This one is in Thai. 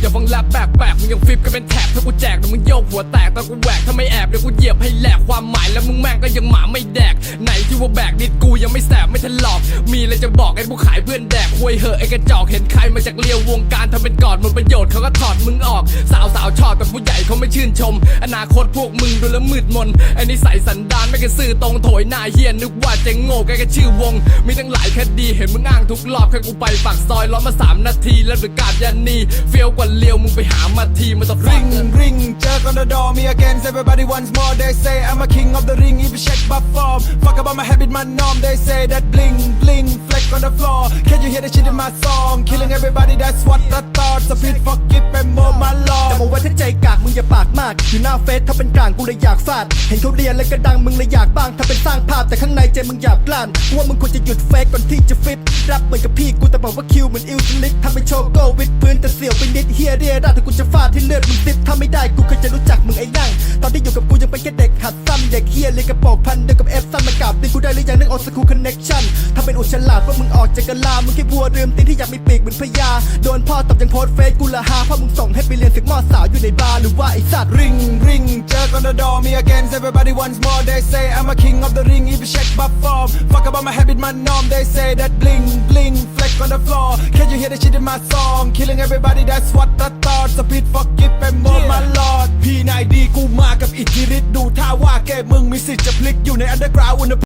อย่าฟังแรปแปลกๆมึงยังฟิปกันเป็นแถบถ้ากูแจกแต่มึงโยกหัวแตกตอนกูแหวกถ้าไม่แอบเดี๋ยวกูเหยียบให้แหลกความหมายแล้วมึงแม่งก็ยังหมาไม่แดก ไหนที่ว่าแบกนิดกูยังไม่แสบไม่ทันหลอก มีอะไรจะบอกไอ้ผู้ขายเพื่อนแดกควยเหอะไอ้กระจอกเห็นใครมาจากเลียววงการทำเป็นกอดหมดประโยชน์เขาก็ถอดมึงออก สาวสาว ๆชอบแต่ผู้ใหญ่เขาไม่ชื่นชม อนาคตพวกมึงดูแล้วมืดมนไอ้นิสัยสันดานไม่กระซื่อตรงโถยหน้าเฮียนึกว่าจะโง่แกก็ชื่อวง มีตั้งหลายคดีเห็นมึงอ้างทุกรอบแค่กูไปปากซอยล้อมาสามนาที แล้วหรือกาดยันนีเฟี้ยวกว่าเลียวมึงไปหามาทีมาตะฟัง Ring, ring, jerk on the door, me against everybody once more. They say I'm a king of the ring, if you check my form. Fuck about my habit, my norm. They say that bling, bling, fleck on the floor. Can you hear the shit in my song? Killing everybody, that's what I thought. So please forgive ากอยู่หน้าเฟซถ้าเป็นกลางกูเลยอยากฟาด เห็นเขาเรียนแล้วก็ดังมึงเลยอยากบ้างถ้าเป็นาพแต่ข้างในใจมึงอยากกลั่นว่ามึงควรจะหยุดเฟกก่อนที่จะฟิตรับเหมือนกับพี่กูแต่บอกว่าคิวเหมือนอิลลิกทำเป็นโชว์โกวิดพื้นแต่เสี่ยวไปนิดเฮียเรียราถ้ากูจะฟาดที่เลือดมึงติดถ้าไม่ได้กูเคยจะรู้จักมึงไอ้นั่งตอนที่อยู่กับกูยังเป็นแค่เด็กหัดซ้ำเด็กเฮียเลยกระปรงพันเดียวกับเอฟซ้ำมากราบตีนกูได้หรือยังเรื่องโอสคูคอนเน็กชั่นถ้าเป็นอุฉลาดว่ามึงออกจากกะลามึงแค่บัวเรืมตีนที่อยากมีปีกเหมือนพญาโดนพ่อตบยังโพสเฟซกูละฮาเพราะมึงส่งให้ไปเรียนศึกมอสาวอยู่ในบาร์หรือว่าไอ้สัตว์ Ring, ring, jerk on the door, me against everybody once more. They say I'm a king of the ring, if you check my form. Fuck about my habit, my norm. They say that bling, bling, fleck on the floor. Can you hear the shit in my song? Killing everybody, that's what I thought. So please forgive and more, my lord. P9D กูมากับอิทธิฤทธิ์ดูท่าว่าแกมึงมีสิทธิ์จะพลิกอยู่ใน underground อุณหภูมิ